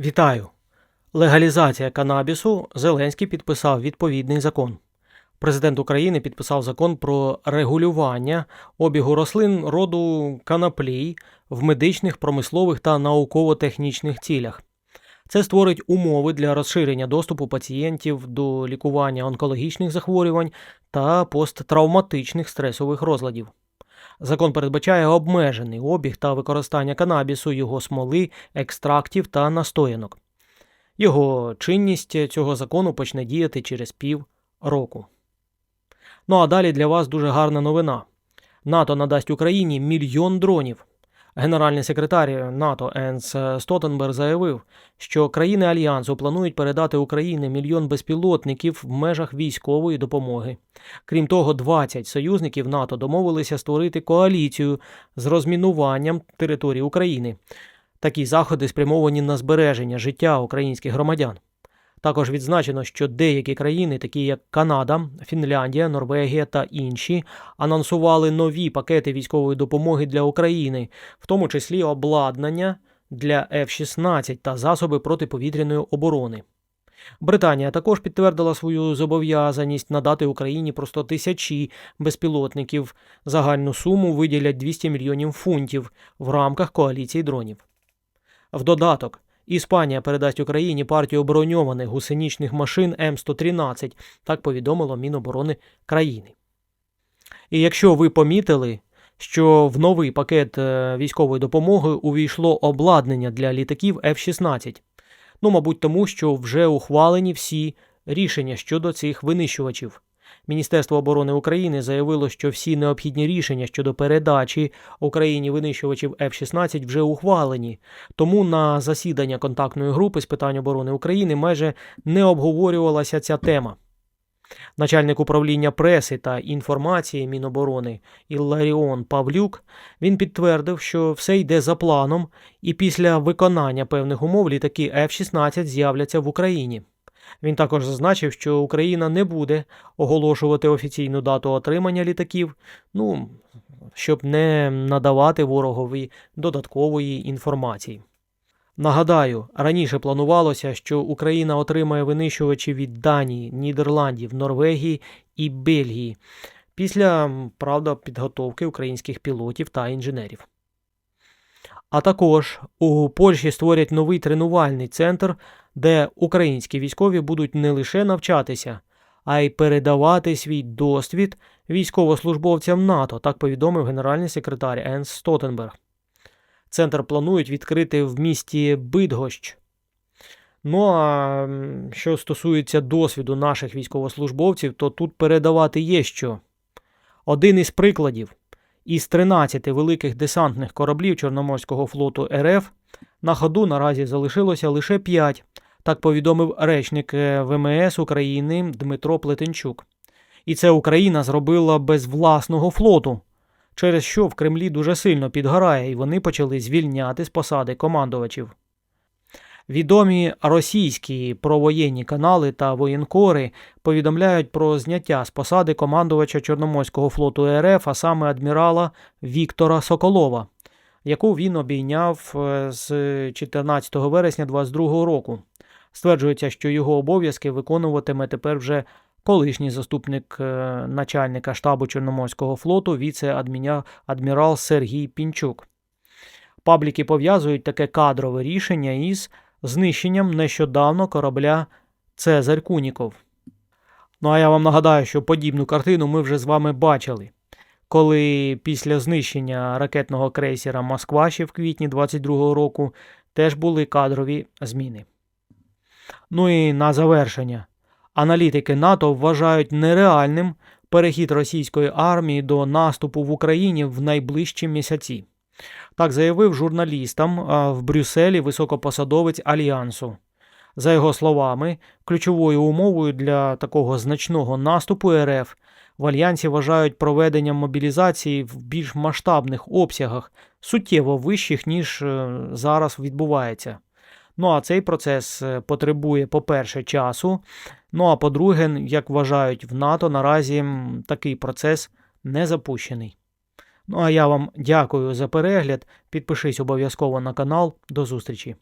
Вітаю! Легалізація канабісу. Зеленський підписав відповідний закон. Президент України підписав закон про регулювання обігу рослин роду канаплій в медичних, промислових та науково-технічних цілях. Це створить умови для розширення доступу пацієнтів до лікування онкологічних захворювань та посттравматичних стресових розладів. Закон передбачає обмежений обіг та використання канабісу, його смоли, екстрактів та настоянок. Його чинність цього закону почне діяти через пів року. Ну а далі для вас дуже гарна новина. НАТО надасть Україні мільйон дронів. Генеральний секретар НАТО Енс Стотенберг заявив, що країни Альянсу планують передати Україні мільйон безпілотників в межах військової допомоги. Крім того, 20 союзників НАТО домовилися створити коаліцію з розмінуванням території України. Такі заходи спрямовані на збереження життя українських громадян. Також відзначено, що деякі країни, такі як Канада, Фінляндія, Норвегія та інші, анонсували нові пакети військової допомоги для України, в тому числі обладнання для F-16 та засоби протиповітряної оборони. Британія також підтвердила свою зобов'язаність надати Україні просто тисячі безпілотників. Загальну суму виділять 200 мільйонів фунтів в рамках коаліції дронів. В додаток, Іспанія передасть Україні партію броньованих гусенічних машин М113, так повідомило Міноборони країни. І якщо ви помітили, що в новий пакет е, військової допомоги увійшло обладнання для літаків F-16, ну, мабуть, тому що вже ухвалені всі рішення щодо цих винищувачів. Міністерство оборони України заявило, що всі необхідні рішення щодо передачі Україні винищувачів F-16 вже ухвалені, тому на засідання контактної групи з питань оборони України майже не обговорювалася ця тема. Начальник управління преси та інформації Міноборони Ілларіон Павлюк він підтвердив, що все йде за планом, і після виконання певних умов літаки F-16 з'являться в Україні. Він також зазначив, що Україна не буде оголошувати офіційну дату отримання літаків, ну, щоб не надавати ворогові додаткової інформації. Нагадаю, раніше планувалося, що Україна отримає винищувачі від Данії, Нідерландів, Норвегії і Бельгії після правда підготовки українських пілотів та інженерів. А також у Польщі створять новий тренувальний центр, де українські військові будуть не лише навчатися, а й передавати свій досвід військовослужбовцям НАТО, так повідомив генеральний секретар Енс Стотенберг. Центр планують відкрити в місті Бидгощ. Ну а що стосується досвіду наших військовослужбовців, то тут передавати є що. Один із прикладів. Із 13 великих десантних кораблів Чорноморського флоту РФ на ходу наразі залишилося лише 5, так повідомив речник ВМС України Дмитро Плетенчук. І це Україна зробила без власного флоту, через що в Кремлі дуже сильно підгорає, і вони почали звільняти з посади командувачів. Відомі російські провоєнні канали та воєнкори повідомляють про зняття з посади командувача Чорноморського флоту РФ, а саме адмірала Віктора Соколова, яку він обійняв е, з 14 вересня 2022 року. Стверджується, що його обов'язки виконуватиме тепер вже колишній заступник е, начальника штабу Чорноморського флоту, віце-адмірал Сергій Пінчук. Пабліки пов'язують таке кадрове рішення із знищенням нещодавно корабля Цезарь Куніков. Ну а я вам нагадаю, що подібну картину ми вже з вами бачили, коли після знищення ракетного крейсера Москва ще в квітні 22-го року теж були кадрові зміни. Ну і на завершення. Аналітики НАТО вважають нереальним перехід російської армії до наступу в Україні в найближчі місяці. Так заявив журналістам в Брюсселі високопосадовець Альянсу. За його словами, ключовою умовою для такого значного наступу РФ в Альянсі вважають проведення мобілізації в більш масштабних обсягах, суттєво вищих, ніж е, зараз відбувається. Ну а цей процес е, потребує, по-перше, часу. Ну а по-друге, як вважають в НАТО, наразі такий процес не запущений. Ну а я вам дякую за перегляд. Підпишись обов'язково на канал. До зустрічі!